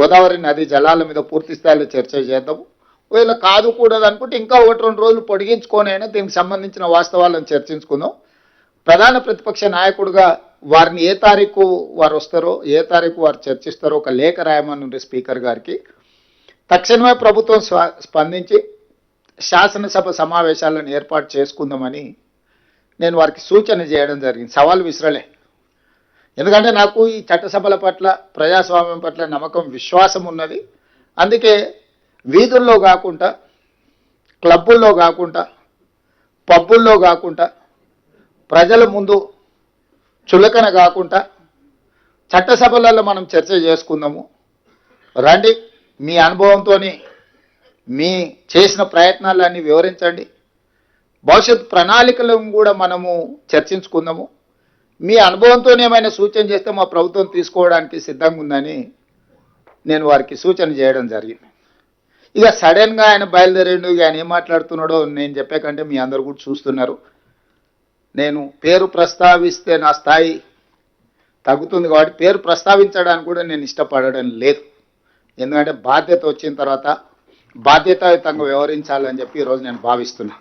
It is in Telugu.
గోదావరి నది జలాల మీద పూర్తి స్థాయిలో చర్చ చేద్దాము ఒకవేళ కాదు కూడదు అనుకుంటే ఇంకా ఒకటి రెండు రోజులు పొడిగించుకొని అయినా దీనికి సంబంధించిన వాస్తవాలను చర్చించుకుందాం. ప్రధాన ప్రతిపక్ష నాయకుడుగా వారిని ఏ తారీఖు వారు వస్తారో ఏ తారీఖు వారు చర్చిస్తారో ఒక లేఖ రాయమని స్పీకర్ గారికి. తక్షణమే ప్రభుత్వం స్పందించి శాసనసభ సమావేశాలను ఏర్పాటు చేసుకుందామని నేను వారికి సూచన చేయడం జరిగింది. సవాల్ విసిరలే. ఎందుకంటే నాకు ఈ చట్టసభల పట్ల ప్రజాస్వామ్యం పట్ల నమ్మకం విశ్వాసం ఉన్నది. అందుకే వీధుల్లో కాకుండా క్లబ్బుల్లో కాకుండా పబ్బుల్లో కాకుండా ప్రజల ముందు చులకన కాకుండా చట్టసభలలో మనం చర్చ చేసుకుందాము. రండి మీ అనుభవంతో మీ చేసిన ప్రయత్నాలన్నీ వివరించండి. భవిష్యత్ ప్రణాళికలను కూడా మనము చర్చించుకుందాము. మీ అనుభవంతో ఏమైనా సూచన చేస్తే మా ప్రభుత్వం తీసుకోవడానికి సిద్ధంగా ఉందని నేను వారికి సూచన చేయడం జరిగింది. ఇక సడన్గా ఆయన బయలుదేరిండు ఆయన ఏం మాట్లాడుతున్నాడో నేను చెప్పే కంటే మీ అందరు కూడా చూస్తున్నారు. నేను పేరు ప్రస్తావిస్తే నా స్థాయి తగ్గుతుంది కాబట్టి పేరు ప్రస్తావించడానికి కూడా నేను ఇష్టపడడం లేదు. ఎందుకంటే బాధ్యత వచ్చిన తర్వాత బాధ్యతాయుతంగా వ్యవహరించాలని చెప్పి ఈరోజు నేను భావిస్తున్నాను